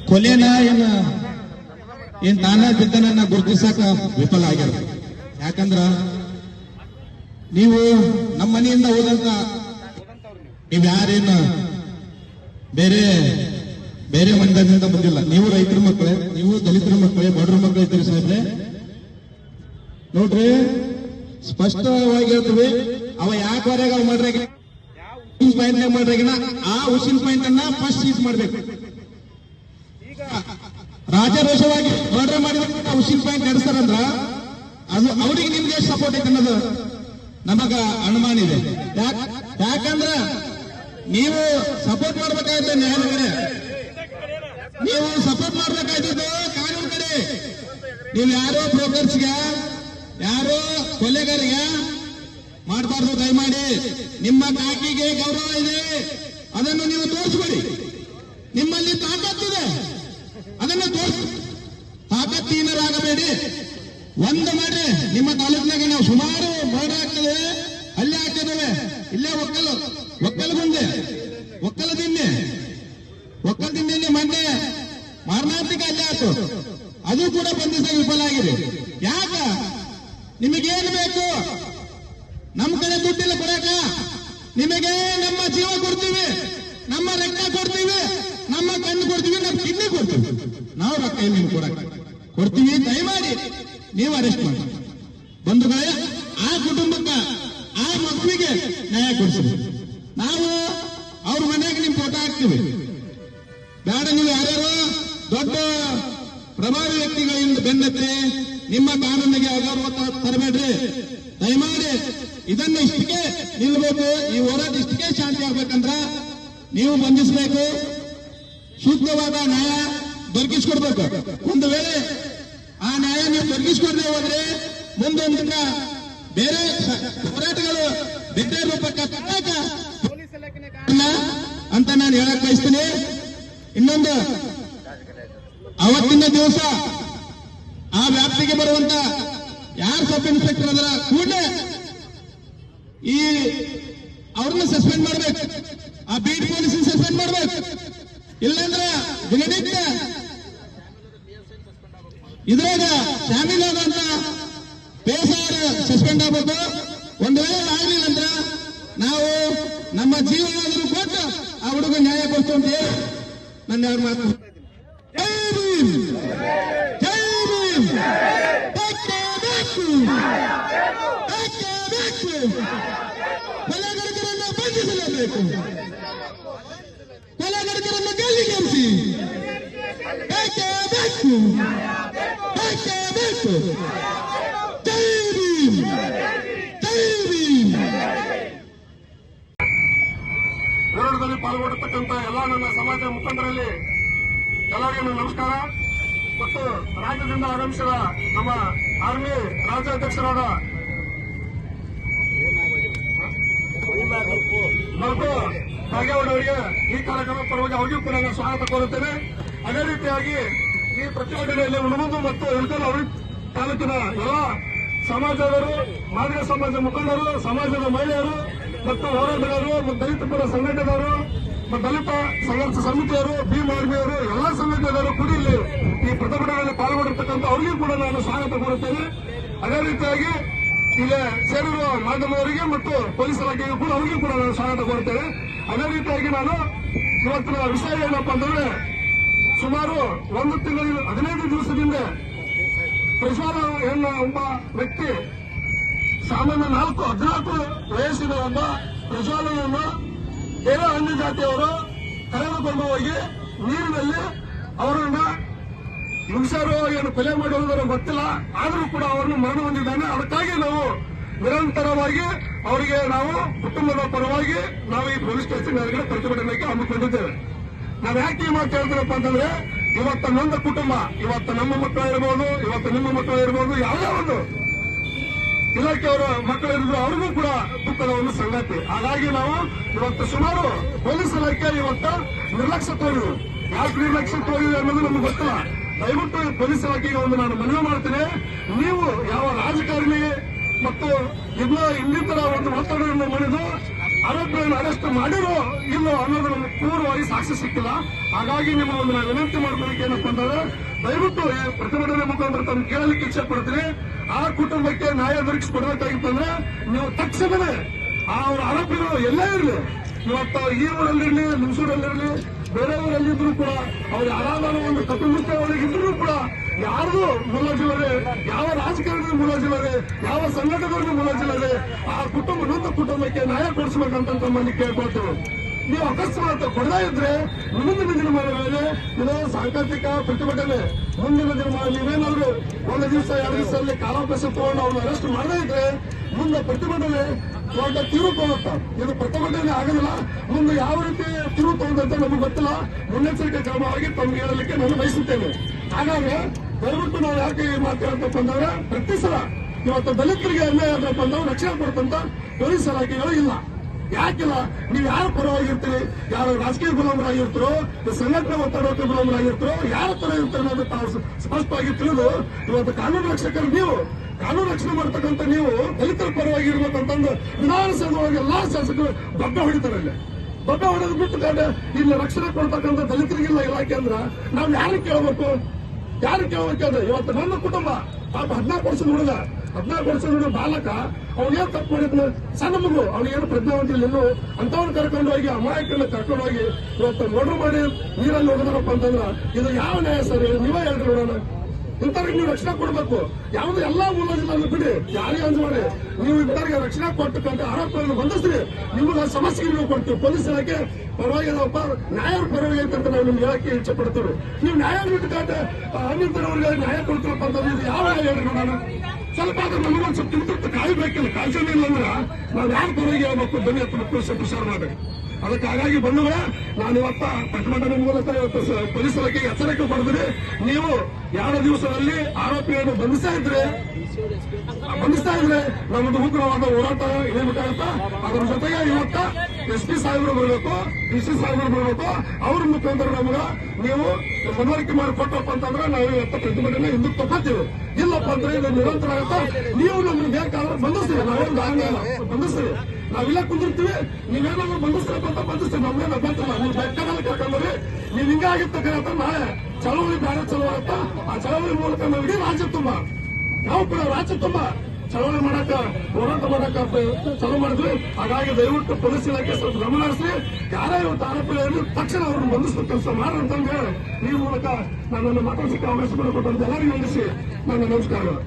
[SPEAKER 5] ಕೊಲೆನ ಏನ ಏನ್ ತಾನೇ ಬಿದ್ದನನ್ನ ಗುರುತಿಸಕ ವಿಫಲ ಆಗ್ಯಾರ? ಯಾಕಂದ್ರ ನೀವು ನಮ್ಮ ಮನೆಯಿಂದ ಹೋದಂತ ನೀವ್ ಯಾರೇನ ಬೇರೆ ಬೇರೆ ಮಂಡ್ಯದಿಂದ ಬಂದಿಲ್ಲ. ನೀವು ರೈತರ ಮಕ್ಕಳೇ, ನೀವು ದಲಿತರ ಮಕ್ಕಳೇ, ಬಡವ್ರ ಮಕ್ಕಳೇ ಇದ್ದೀರಿ ಸಾಹೇಬ್ರೆ. ನೋಡ್ರಿ, ಸ್ಪಷ್ಟವಾಗಿ ಹೇಳ್ತೀವಿ, ಅವ ಯಾಕೆ ಅವ್ ಮಾಡ್ರಾಗ ಮಾಡ್ರಾಗಿನ? ಆ ಉಸಿನ್ ಪಾಯಿಂಟ್ ಅನ್ನ ಫಸ್ಟ್ ಸೀಸ್ ಮಾಡ್ಬೇಕು. ರಾಜರೋಷವಾಗಿ ಮರ್ಡರ್ ಮಾಡಿದ ಉಸಿನ್ ಪಾಯಿಂಟ್ ನಡೆಸ್ತಾರಂದ್ರ ಅದು ಅವರಿಗೆ ನಿಮ್ಗೆ ಎಷ್ಟು ಸಪೋರ್ಟ್ ಐತೆ ಅನ್ನೋದು ನಮಗ ಅನುಮಾನ ಇದೆ. ಯಾಕ್- ಯಾಕಂದ್ರ ನೀವು ಸಪೋರ್ಟ್ ಮಾಡ್ಬೇಕಾಯ್ತು ನ್ಯಾಯದ ಕಡೆ ನೀವು ಸಪೋರ್ಟ್ ಮಾಡ್ಬೇಕಾಗಿದ್ದು ಕಾನೂನು ಕಡೆ. ನೀವು ಯಾರೋ ಬ್ರೋಕರ್ಸ್ಗೆ ಯಾರೋ ಕೊಲೆಗಾರಿಗೆ ಮಾಡಬಾರ್ದು ದಯಮಾಡಿ ನಿಮ್ಮ ಕಾಕಿಗೆ ಗೌರವ ಇದೆ. ಅದನ್ನು ನೀವು ತೋರಿಸ್ಬೇಡಿ. ನಿಮ್ಮಲ್ಲಿ ತಾಕತ್ತಿದೆ ಅದನ್ನು ತೋರಿಸಿ. ತಾಕತ್ತೀನರಾಗಬೇಡಿ. ಒಂದು ಮಾಡ್ರಿ. ನಿಮ್ಮ ತಾಲೂಕಿನಾಗ ನಾವು ಸುಮಾರು ಮೋಡ ಆಗ್ತದೆ. ಅಲ್ಲೇ ಆಗ್ತದವೆ. ಇಲ್ಲೇ ಒಕ್ಕಲು. ಒಕ್ಕಲು ಮುಂದೆ. ಒಕ್ಕಲು ದಿನ್ನೆ ಒಕ್ಕಲು ದಿನ್ನೆಯಲ್ಲಿ ಮೊನ್ನೆ. ಮಾರಣಾಂತಿಕ ಅಲ್ಲೇ ಆಯ್ತು. ಅದು ಕೂಡ ಬಂಧಿಸ ವಿಫಲ ಆಗಿದೆ. ಯಾಕ? ನಿಮಗೇನು ಬೇಕು? ನಮ್ಮ ಕಡೆ ದುಡ್ಡಿಲ್ಲ ಕೊಡಕ. ನಿಮಗೆ ನಮ್ಮ ಜೀವ ಕೊಡ್ತೀವಿ. ನಮ್ಮ ರಕ್ತ ಕೊಡ್ತೀವಿ, ನಮ್ಮ ಕಣ್ಣು ಕೊಡ್ತೀವಿ, ನಮ್ಮ ಕಿಡ್ನಿ ಕೊಡ್ತೀವಿ. ನಾವು ರೊಕ್ಕ ಏನು ನಿಮ್ಗೆ ಕೊಡ್ತೀವಿ, ದಯಮಾಡಿ ನೀವು ಅರೆಸ್ಟ್ ಮಾಡಿ. ಬಂಧುಗಳೇ, ಆ ಕುಟುಂಬಕ್ಕ, ಆ ಮಗುವಿಗೆ ನ್ಯಾಯ ಕೊಡಿಸಿ ನಾವು ಅವ್ರ ಮನೆಗೆ ನಿಮ್ ಫೋಟೋ ಹಾಕ್ತೀವಿ. ಬೇಡ ನೀವು ಯಾರ್ಯಾರು ದೊಡ್ಡ ಪ್ರಭಾವಿ ವ್ಯಕ್ತಿಗಳಿಂದ ಬೆನ್ನತ್ತಿ ನಿಮ್ಮ ಕಾನೂನಿಗೆ ಅಗೌರವ ತರಬೇಡ್ರಿ. ದಯಮಾಡಿ ಇದನ್ನ ಇಷ್ಟಕ್ಕೆ ನಿಲ್ಬೇಕು. ಈ ಹೋರಾಟ ಇಷ್ಟಕ್ಕೆ ಶಾಂತಿ ಆಗ್ಬೇಕಂದ್ರ ನೀವು ಬಂಧಿಸಬೇಕು ಸೂಕ್ತವಾದ ನ್ಯಾಯ ದೊರಕಿಸ್ಕೊಡ್ಬೇಕು. ಒಂದು ವೇಳೆ ಆ ನ್ಯಾಯ ನೀವು ದೊರಕಿಸ್ಕೊಡ್ದೆ ಹೋದ್ರೆ ಮುಂದೊಂದು ದಿನ ಬೇರೆ ಹೋರಾಟಗಳು ಬೇರೆ ರೂಪಕ್ಕೆ ತರಕ ಪೊಲೀಸ್ ಇಲಾಖೆ ಅಂತ ನಾನು ಹೇಳಕ್ ಬಯಸ್ತೀನಿ.
[SPEAKER 2] ಇನ್ನೊಂದು ಅವತ್ತಿನ ದಿವಸ ಆ ವ್ಯಾಪ್ತಿಗೆ ಬರುವಂತ ಯಾರು ಸಬ್ ಇನ್ಸ್ಪೆಕ್ಟರ್ ಅದರ ಕೂಡಲೇ ಈ ಅವ್ರನ್ನ ಸಸ್ಪೆಂಡ್ ಮಾಡ್ಬೇಕು. ಆ ಬೀಟ್ ಪೊಲೀಸ್ ಸಸ್ಪೆಂಡ್ ಮಾಡ್ಬೇಕು. ಇಲ್ಲಾಂದ್ರೆ ದಿನನಿತ್ಯ ಇದ್ರಾಗ ಶಾಮೀಲಾದಂತ ಬೇಸಾರ ಸಸ್ಪೆಂಡ್ ಆಗ್ಬೇಕು ಒಂದು ವೇಳೆ ಆಗ್ಲಿಲ್ಲ ಅಂದ್ರೆ ನಾವು ನಮ್ಮ ಜೀವನಾದರೂ ಕೊಟ್ಟು ಆ ಹುಡುಗ ನ್ಯಾಯ ಕೊಡ್ತು ಅಂತ ಹೇಳಿ ನನ್ನ ಯಾರು ಮಾತು ಬಂಧಿಸಲೇಬೇಕು ಬೇಕೇ ಬೇಕು ಬೇಕೇ ಬೇಕು ಜೈ ಭೀಮ್ ಜೈ ಭೀಮ್
[SPEAKER 7] ಹೋರಾಟದಲ್ಲಿ ಪಾಲ್ಗೊಂಡಿರ್ತಕ್ಕಂಥ ಎಲ್ಲ ನನ್ನ ಸಮಾಜ ಮುಖಂಡರಲ್ಲಿ ಎಲ್ಲರಿಗೂ ನಮಸ್ಕಾರ. ಮತ್ತು ರಾಜ್ಯದಿಂದ ಆಗಮಿಸಿದ ನಮ್ಮ ಆರ್ಮಿ ರಾಜ್ಯಾಧ್ಯಕ್ಷರಾದ ಮತ್ತು ಭಾಗ್ಯವಾಡ ಅವರಿಗೆ ಈ ಕಾರ್ಯಕ್ರಮ ಪರವಾಗಿ ಅವರಿಗೂ ಕೂಡ ಸ್ವಾಗತ ಕೋರುತ್ತೇನೆ. ಅದೇ ರೀತಿಯಾಗಿ ಈ ಪ್ರತಿಭಟನೆಯಲ್ಲಿ ಹುಣಗುಂದು ಮತ್ತು ಉಳ್ಕಲ್ ತಾಲೂಕಿನ ಎಲ್ಲ ಸಮಾಜದವರು, ಮಾದಿಗ ಸಮಾಜ ಮುಖಂಡರು, ಸಮಾಜದ ಮಹಿಳೆಯರು ಮತ್ತು ಹೋರಾಟಗಾರರು, ಮತ್ತು ದಲಿತ ಪರ ಸಂಘಟನೆಯವರು ಮತ್ತು ದಲಿತ ಸಂಘರ್ಷ ಸಮಿತಿಯವರು, ಭೀಮ್ ಆರ್ಮಿಯವರು, ಎಲ್ಲ ಸಂಘಟನೆಯವರು ಕೂಡ ಇಲ್ಲಿ ಈ ಪ್ರತಿಭಟನೆಯಲ್ಲಿ ಪಾಲ್ಗೊಂಡಿರ್ತಕ್ಕಂಥ ಅವರಿಗೂ ಕೂಡ ನಾನು ಸ್ವಾಗತ ಕೋರುತ್ತೇನೆ. ಅದೇ ರೀತಿಯಾಗಿ ಇಲ್ಲಿ ಸೇರಿರುವ ಮಾಧ್ಯಮದವರಿಗೆ ಮತ್ತು ಪೊಲೀಸ್ ಇಲಾಖೆಗೂ ಕೂಡ ಅವರಿಗೂ ಕೂಡ ನಾನು ಸ್ವಾಗತ ಕೋರುತ್ತೇನೆ. ಅದೇ ರೀತಿಯಾಗಿ ನಾನು ಇವತ್ತಿನ ವಿಷಯ ಏನಪ್ಪಾ ಅಂತಂದ್ರೆ ಸುಮಾರು ಒಂದು ತಿಂಗಳ ಹದಿನೈದು ದಿವಸದಿಂದ ಪ್ರಸಾದ ಎನ್ನುವ ಒಬ್ಬ ವ್ಯಕ್ತಿ ಸಾಮಾನ್ಯ ನಾಲ್ಕು, ಹದಿನಾಲ್ಕು ವಯಸ್ಸಿನ ಒಬ್ಬ ಪ್ರಸಾದವನ್ನು ಬೇರೆ ಅನ್ಯ ಜಾತಿಯವರು ಕರೆದುಕೊಂಡು ಹೋಗಿ ನೀರಿನಲ್ಲಿ ಅವರನ್ನ ಹಿಂಸಾರು ಏನು ಕೊಲೆ ಮಾಡುವುದರ ಗೊತ್ತಿಲ್ಲ. ಆದರೂ ಕೂಡ ಅವರನ್ನು ಮರಣ ಹೊಂದಿದ್ದಾನೆ. ಅದಕ್ಕಾಗಿ ನಾವು ನಿರಂತರವಾಗಿ ಅವರಿಗೆ ನಾವು ಕುಟುಂಬದ ಪರವಾಗಿ ನಾವು ಈ ಪೊಲೀಸ್ ಸ್ಟೇಷನ್ ಪ್ರತಿಭಟನೆಗೆ ಹಮ್ಮಿಕೊಂಡಿದ್ದೇವೆ. ನಾವ್ ಯಾಕೆ ಈ ಮಾತು ಅಂತಂದ್ರೆ, ಇವತ್ತ ನೊಂದ ಕುಟುಂಬ, ಇವತ್ತ ನಮ್ಮ ಮಕ್ಕಳು ಇರ್ಬೋದು, ಇವತ್ತು ನಿಮ್ಮ ಮಕ್ಕಳು ಇರ್ಬೋದು, ಯಾವುದೇ ಒಂದು ಇಲಾಖೆಯವರ ಮಕ್ಕಳು ಇರಿದ್ರು ಅವ್ರಿಗೂ ಕೂಡ ದುಃಖದ ಒಂದು ಸಂಗತಿ. ಹಾಗಾಗಿ ನಾವು ಇವತ್ತು ಸುಮಾರು ಪೊಲೀಸ್ ಇಲಾಖೆ ಇವತ್ತು ನಿರ್ಲಕ್ಷ್ಯ ತೋರಿದ್ರು ಯಾಕೆ ನಿರ್ಲಕ್ಷ್ಯ ತೋರಿದೆ ಅನ್ನೋದು ನಮ್ಗೆ ಗೊತ್ತಿಲ್ಲ. ದಯವಿಟ್ಟು ಪೊಲೀಸ್ ಇಲಾಖೆಗೆ ಒಂದು ನಾನು ಮನವಿ ಮಾಡ್ತೇನೆ. ನೀವು ಯಾವ ರಾಜಕಾರಣಿ ಮತ್ತು ಇನ್ನೂ ಇನ್ನಿತರ ಒಂದು ಒತ್ತಡವನ್ನು ಮಣಿದು ಆರೋಪಿಗಳನ್ನು ಅರೆಸ್ಟ್ ಮಾಡಿರೋ ಇಲ್ಲೋ ಅನ್ನೋದು ನಮಗೆ ಪೂರ್ವವಾಗಿ ಸಾಕ್ಷಿ ಸಿಕ್ಕಿಲ್ಲ. ಹಾಗಾಗಿ ನಿಮ್ಮ ಒಂದು ನಾನು ವಿನಂತಿ ಮಾಡ್ಕೊಳ್ಳಿಕ್ಕೆ ಏನಪ್ಪ ಅಂತಂದ್ರೆ ದಯವಿಟ್ಟು ಈ ಪ್ರತಿಭಟನೆ ಮುಖಾಂತರ ತಮ್ಮ ಕೇಳಲಿಕ್ಕೆ ಇಚ್ಛೆ ಪಡ್ತೀನಿ ಆ ಕುಟುಂಬಕ್ಕೆ ನ್ಯಾಯ ದೊರಕಿಸಿಕೊಡ್ಬೇಕಾಗಿತ್ತಂದ್ರೆ ನೀವು ತಕ್ಷಣವೇ ಆ ಅವ್ರ ಆರೋಪಿಗಳು ಎಲ್ಲೇ ಇರಲಿ. ಇವತ್ತು ಈ ಊರಲ್ಲಿರಲಿ ಲಿಂಗಸೂರಲ್ಲಿರಲಿ ಬೇರೆ ಊರಲ್ಲಿದ್ರು ಕೂಡ ಅವ್ರು ಯಾರಾದರೂ ಒಂದು ಕಪಿಮುತ್ತೆ ಒಳಗಿದ್ರು ಕೂಡ ಯಾರಿಗೂ ಮುಲಾಜಿಲ್ಲದೆ, ಯಾವ ರಾಜಕಾರಣದ ಮುಲಾಜಿಲ್ಲದೆ, ಯಾವ ಸಂಘಟನೆಗಳಿಗೂ ಮುಲಾಜಿಲ್ಲದೆ ಆ ಕುಟುಂಬ ನೊಂದ ಕುಟುಂಬಕ್ಕೆ ನ್ಯಾಯ ಕೊಡಿಸಬೇಕಂತ ತಮ್ಮಲ್ಲಿ ಕೇಳ್ಕೊಳ್ತೇವೆ. ನೀವು ಅಕಸ್ಮಾತ್ ಕೊಡದೇ ಇದ್ರೆ ಮುಂದಿನ ದಿನಮಾನಗಳಲ್ಲಿ ಇದು ಸಾಂಕ್ರಾತಿಕ ಪ್ರತಿಭಟನೆ. ಮುಂದಿನ ದಿನಮಾನ ನೀವೇನಾದ್ರೂ ಒಂದು ದಿವಸ, ಎರಡು ದಿವಸ ಅಲ್ಲಿ ಕಾಲಾವಕಾಶ ತಗೊಂಡು ಅವ್ರನ್ನ ಅರೆಸ್ಟ್ ಮಾಡದೇ ಇದ್ರೆ ಮುಂದೆ ಪ್ರತಿಭಟನೆ ದೊಡ್ಡ ತಿರು ತಗೊಳ್ತಾ ಇದು ಪ್ರತಿಭಟನೆ ಆಗಲಿಲ್ಲ ಮುಂದೆ ಯಾವ ರೀತಿ ತಿರು ತಗೊಂಡಂತ ನಮಗೆ ಗೊತ್ತಿಲ್ಲ. ಮುನ್ನೆಚ್ಚರಿಕೆ ಕ್ರಮವಾಗಿ ತಮ್ಗೆ ಹೇಳಲಿಕ್ಕೆ ನಾನು ಬಯಸುತ್ತೇನೆ. ಹಾಗಾಗಿ ದಯವಿಟ್ಟು ನಾವು ಯಾಕೆ ಈ ಮಾತು ಹೇಳ್ತಪ್ಪ ಅಂತಂದ್ರೆ ಪ್ರತಿ ಸಲ ಇವತ್ತು ದಲಿತರಿಗೆ ಅನ್ಯಾಯ ಆದ್ರಪ್ಪ ಅಂದ್ರೆ ರಕ್ಷಣೆ ಕೊಡ್ತಂತ ಪೊಲೀಸ್ ಇಲಾಖೆಗಳು ಇಲ್ಲ. ಯಾಕಿಲ್ಲ ನೀವು ಯಾರ ಪರವಾಗಿರ್ತೀರಿ? ಯಾರು ರಾಜಕೀಯ ಗುಲಾಮರಾಗಿರ್ತೀರೋ ಸಂಘಟನೆ ಒತ್ತಡಕ್ಕೆ ಗುಲಾಮರಾಗಿರ್ತೀರೋ, ಯಾರ ತರ ಇರ್ತಾರೆ ಅನ್ನೋದು ತಾವು ಸ್ಪಷ್ಟವಾಗಿ ತಿಳಿದು ಇವತ್ತು ಕಾನೂನು ರಕ್ಷಕರು ನೀವು, ಕಾನೂನು ರಕ್ಷಣೆ ಮಾಡ್ತಕ್ಕಂಥ ನೀವು ದಲಿತರ ಪರವಾಗಿ ಇರ್ಬೇಕಂತಂದು ವಿಧಾನಸಭೆಯೊಳಗೆ ಎಲ್ಲಾ ಶಾಸಕರು ದೊಡ್ಡ ಹೊಡಿತಾರೆ ಅಲ್ಲಿ. ದೊಡ್ಡ ಹೊಡೆದು ಬಿಟ್ಟುಕೊಂಡು ಇಲ್ಲಿ ರಕ್ಷಣೆ ಕೊಡ್ತಕ್ಕಂಥ ದಲಿತರಿಗಿಲ್ಲ ಇಲಾಖೆ ಅಂದ್ರ ನಾವು ಯಾರು ಕೇಳಬೇಕು? ಯಾರು ಕೇಳಬೇಕಾದ್ರೆ ಇವತ್ತು ನನ್ನ ಕುಟುಂಬ. ಪಾಪ ಹದಿನಾಲ್ಕು ವರ್ಷದ ಹುಡುಗ. ಹದಿನಾಲ್ಕು ವರ್ಷದ ಹುಡುಗ ಬಾಲಕ. ಅವ್ನೇನ್ ತಪ್ಪು ಮಾಡಿದ್ನು ಸಣ್ಣ ಮಗು. ಅವ್ನಿಗೇನು ಪ್ರಜ್ಞಾವಂತಿಲ್ಲ ಇನ್ನು. ಅಂತವ್ನ ಕರ್ಕೊಂಡು ಹೋಗಿ ಅಮಾಯಕನ್ನ ಕರ್ಕೊಂಡು ಹೋಗಿ, ಇವತ್ತು ಮರ್ಡರ್ ಮಾಡಿ ನೀರಲ್ಲಿ ಹೊಡೆದ್ರಪ್ಪ ಅಂತಂದ್ರ, ಇದು ಯಾವ ನ್ಯಾಯ ಸರ್? ನೀವೇ ಹೇಳ್ರಿ ನೋಡೋಣ. ಇಂಥವ್ರಿಗೆ ನೀವು ರಕ್ಷಣೆ ಕೊಡಬೇಕು. ಯಾವ್ದು ಎಲ್ಲಾ ಮೂಲಗಳನ್ನು ಬಿಡಿ. ಯಾರಿಗೆ ಮಾಡಿ. ನೀವು ಇಂಥವ್ರಿಗೆ ರಕ್ಷಣೆ ಕೊಟ್ಟಕ್ಕಂತ ಆರೋಪಗಳನ್ನು ಬಂಧಿಸ್ರಿ ನಿಮ್ಗ ಸಮಸ್ಯೆಗೆ ನೀವು ಕೊಡ್ತೀವಿ. ಪೊಲೀಸ್ ಇಲಾಖೆ ಪರವಾಗಿಲ್ಲಪ್ಪ ನ್ಯಾಯ ಪರವಾಗಿ ಅಂತ ನಾವು ನಿಮ್ಗೆ ಹೇಳಕ್ಕೆ ಇಚ್ಛೆ ಪಡ್ತೀವಿ. ನೀವು ನ್ಯಾಯ ಬಿಟ್ಟು ಅನ್ನಿಂತರವ್ರಿಗೆ ನ್ಯಾಯ ಕೊಡ್ತೀರಪ್ಪ ಅಂತ ಇದು ಯಾವ ನ್ಯಾಯ ನಾನು ಸ್ವಲ್ಪ ಆದ್ರೆ ನಮಗೆ ಒಂದು ಸ್ವಲ್ಪ ತಿಂತ ಕಾಯ್ಬೇಕಿಲ್ಲ ಕಾಯ್ಸೋದಿಲ್ಲ ಅಂದ್ರೆ ನಾವು ಯಾರು ಪರವಾಗಿ ಹೇಳ್ಬೇಕು? ಬನ್ನಿ ಹತ್ತು ಮಕ್ಕಳು ಸಂಪ್ರಸಾರ ಹುಷಾರು ಮಾಡಿ ಅದಕ್ಕೆ ಹಾಗಾಗಿ ಬಂಧುಗಳ, ನಾನು ಇವತ್ತ ಪ್ರತಿಭಟನೆ ಮೂಲಕ ಇವತ್ತು ಪೊಲೀಸರಿಗೆ ಪೊಲೀಸ್ ಎಚ್ಚರಿಕೆ ಪಡೆದ್ರೆ ನೀವು ಯಾವ ದಿವಸದಲ್ಲಿ ಆರೋಪಿಯನ್ನು ಬಂಧಿಸ್ತಾ ಇದ್ರೆ ಬಂಧಿಸ್ತಾ ಇದ್ರೆ ನಮ್ಮದು ಉಗ್ರವಾದ ಹೋರಾಟ ಇಳಿಬೇಕಾಗತ್ತ ಅದರ ಜೊತೆಗೆ ಇವತ್ತ ಎಸ್ ಪಿ ಸಾಹೇಬರು ಬರಬೇಕು, ಡಿ ಸಿ ಸಾಹೇಬರು ಬರಬೇಕು. ಅವ್ರ ಮುಖಾಂತರ ನಮಗ ನೀವು ಮನವರಿಕೆ ಮಾಡಿ ಕೊಟ್ಟಪ್ಪ ಅಂತಂದ್ರೆ ನಾವು ಇವತ್ತ ಪ್ರತಿಭಟನೆ ಹಿಂದಕ್ಕೆ ತಗೋತೀವಿ ಇಲ್ಲಪ್ಪ ಅಂದ್ರೆ ಇದು ನಿರಂತರ ಆಗತ್ತ. ನೀವು ನಮ್ಗೆ ಬೇಕಾದ್ರೆ ಬಂಧಿಸ್ತೀವಿ ನಾವೇನು ದಾಂಗ ಇಲ್ಲ ಬಂಧಿಸ್ತೀವಿ. ನಾವಿಲ್ಲ ಕುಂದಿರ್ತೀವಿ ನೀವೇನಾದ್ರು ಬಂಧಿಸ್ತೀರಪ್ಪ ಅಂತ ಬಂಧಿಸ್ತೀವಿ ನಮ್ಗೇನು ಅಭ್ಯಂತರ. ನೀವು ಬೆಟ್ಟದಲ್ಲಿ ಕರ್ಕೊಂಡ್ರಿ ನೀವು ಹಿಂಗಾಗಿರ್ತಕ್ಕಂಥ ನಾಳೆ ಚಳವಳಿ ಬ್ಯಾರೆ ಚಲೋ ಆಗತ್ತ ಆ ಚಳವಳಿ ಮೂಲಕ ಇಡೀ ರಾಜ್ಯ ತುಂಬ. ನಾವು ಕೂಡ ರಾಜ್ಯ ತುಂಬ. ಚಳವಳಿ ಮಾಡಕ ಹೋರಾಟ ಮಾಡಕ ಚಲೋ ಮಾಡಿದ್ವಿ. ಹಾಗಾಗಿ ದಯವಿಟ್ಟು ಪೊಲೀಸ್ ಇಲಾಖೆ ಸ್ವಲ್ಪ ಗಮನ ಹರಿಸಿ ಯಾರೇ ಇವತ್ತು ಆರೋಪಿಗಳಲ್ಲಿ ತಕ್ಷಣ ಅವ್ರನ್ನ ಬಂಧಿಸುವ ಕೆಲಸ ಮಾಡ್ರಂತಂದ್ರೆ ಈ ಮೂಲಕ ನನ್ನನ್ನು ಮಾತಾಡ್ಸಕ್ಕೆ ಅವಕಾಶ ಮಾಡಿಕೊಟ್ಟಂತ ಎಲ್ಲರಿಗೂ ವಂದಿಸಿ ನನ್ನ ನಮಸ್ಕಾರಗಳು.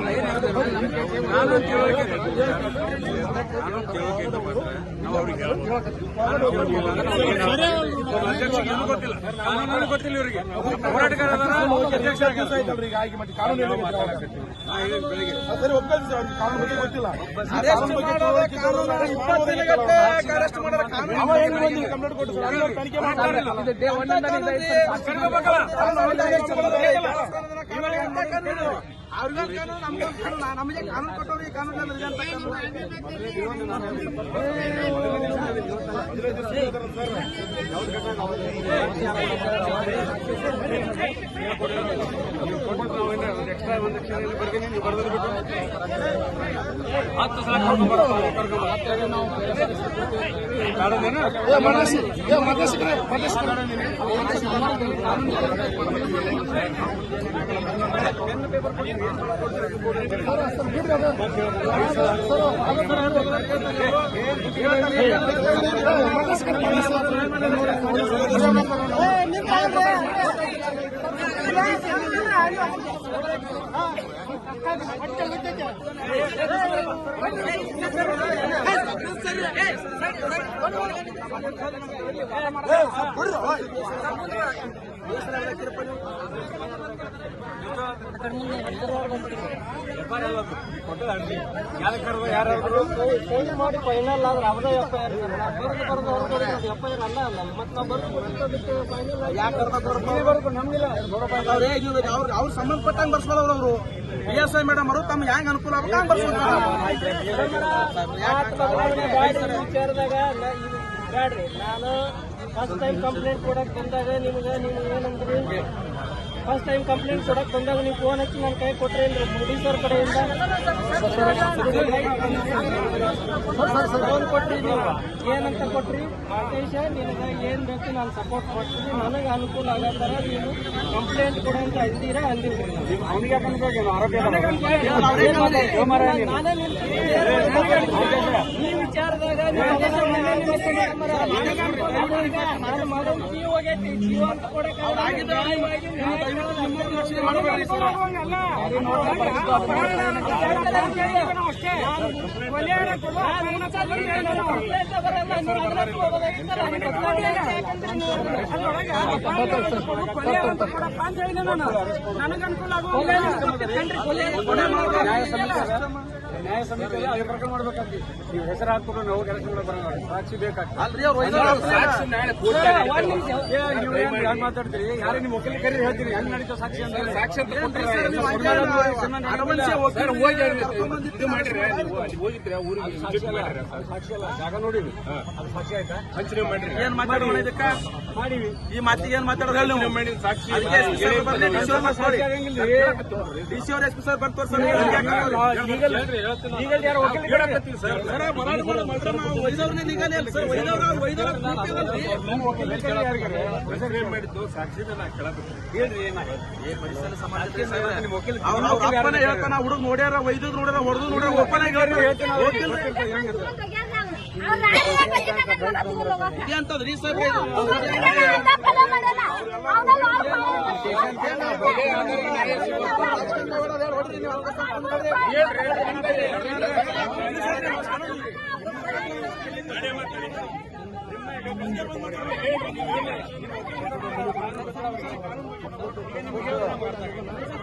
[SPEAKER 8] ನಾನು. ಬಂದ್ರೆ ನಾವು ಅವ್ರಿಗೆ ಅಧ್ಯಕ್ಷರಿಗೆ ಏನೂ ಗೊತ್ತಿಲ್ಲ ಕಾನೂನು ಗೊತ್ತಿಲ್ಲ ಇವರಿಗೆ ಹೋರಾಟಗಾರ ಅಧ್ಯಕ್ಷ
[SPEAKER 4] ಕಾನೂನು ಇಪ್ಪತ್ತು ಅವ್ರಿಗೊಂದು ಕಾನೂನು ನಮಗೆ ಕಾನೂನು ಕೊಟ್ಟವ್ರು ಈ ಕಾನೂನು ಇದೆ
[SPEAKER 8] ಎಕ್ಸ್ಟ್ರಾ ಒಂದು ಬರ್ತೀನಿ ನೀವು ಬರೆದು ಬಿಟ್ಟು. ಹತ್ತು ಸಲ ಕರ್ಕೊಂಡು
[SPEAKER 9] ಬರೋದು ಬಿಡ್ರಿ ಅವ್ರ ಫೈನಲ್ ಆದ್ರೆ
[SPEAKER 4] ಅವ್ರು ಅವ್ರು ಅವರು ಬಿ ಎಸ್ ಐ ಮೇಡಮ್ ಅವರು ತಮ್ಮ ಹೆಂಗ್ ಅನುಕೂಲ ಆಗುತ್ತೆ ಹಂಗೆ
[SPEAKER 9] ನಾನು ಫಸ್ಟ್ ಟೈಮ್ ಕಂಪ್ಲೇಂಟ್ ಕೊಡಕ್ಕೆ ಬಂದಾಗ ನಿಮ್ಗೆ ನೀವು ಏನಂದ್ರಿ ಫಸ್ಟ್ ಟೈಮ್ ಕಂಪ್ಲೇಂಟ್ ಕೊಡಕ್ಕೆ ಬಂದಾಗ ನೀವು ಫೋನ್ ಹಚ್ಚಿ ನನ್ನ ಕೈ ಕೊಟ್ರೆ ಅಂದ್ರೆ ಮೋದಿ ಸರ್ ಕಡೆಯಿಂದ ಫೋನ್ ಕೊಟ್ರಿ ನೀವು ಏನಂತ ಕೊಟ್ರಿ ಮಾತೇಶ ನಿನಗೆ ಏನ್ ಬೇಕು ನಾನು ಸಪೋರ್ಟ್ ಮಾಡ್ತೀನಿ ನನಗೆ ಅನುಕೂಲ ಆಗೋ ಥರ ನೀವು ಕಂಪ್ಲೇಂಟ್ ಕೊಡಂತ ಅಂದಿರಾ ಅವನಿಗೆ ನಾನೇ ನಿಲ್ತೀನಿ. ಈ ವಿಚಾರದಾಗ ಜೀವ ಹೋಗೈತಿ ಜೀವ ಅಂತ
[SPEAKER 8] ನ್ಯಾಯ ಸಮಿತಿಯಲ್ಲಿ ಅದೇ ಪ್ರಕಾರ ಮಾಡ್ಬೇಕಂತ ನೀವು ಹೆಸರು ಹಾಕ್ಬಿಟ್ಟು ನಾವು ಕೆಲಸ ಬರೋಣ ಸಾಕ್ಷಿ ಬೇಕಾಗ್ತದೆ ಮಾತಾಡ್ತೀರಿ ಯಾರೇ ನಿಮ್ಮ ಒಕ್ಕಲಿ ಕರೀರಿ ಹೇಳ್ತೀರಿ ಹೆಂಗ್ ನಡೀತಾವ ಸಾಕ್ಷಿ ಅಂತ ಸಾಕ್ಷಿ
[SPEAKER 4] ಏನ್ ಮಾತಾಡೋಣ ಇದಕ್ಕ
[SPEAKER 8] ಮಾಡಿವಿ
[SPEAKER 4] ಈ ಮಾತಿಗೆ ಏನ್ ಮಾತಾಡೋದು
[SPEAKER 8] ಸಾಕ್ಷಿ
[SPEAKER 4] ಸರ್ ಡಿ ಸಿ ಅವ್ರ ಎಸ್ ಸರ್ ತೋರ್ಸೋಣ. ನಿಗಲಿ
[SPEAKER 8] ಸಾಕ್ಷಿ ಏನಾಗೈತೆ
[SPEAKER 4] ಅಪ್ಪನೇ ಹೇಳ್ತಾನ ಹುಡುಗ ನೋಡ್ಯಾರ ಒಯ್ದದ್ ನೋಡ್ಯಾರ ಹೊಡೆದು ನೋಡ್ಯಾರ ಒಪ್ಪನೇ ಅಂತದ್ರಿ ಸರ್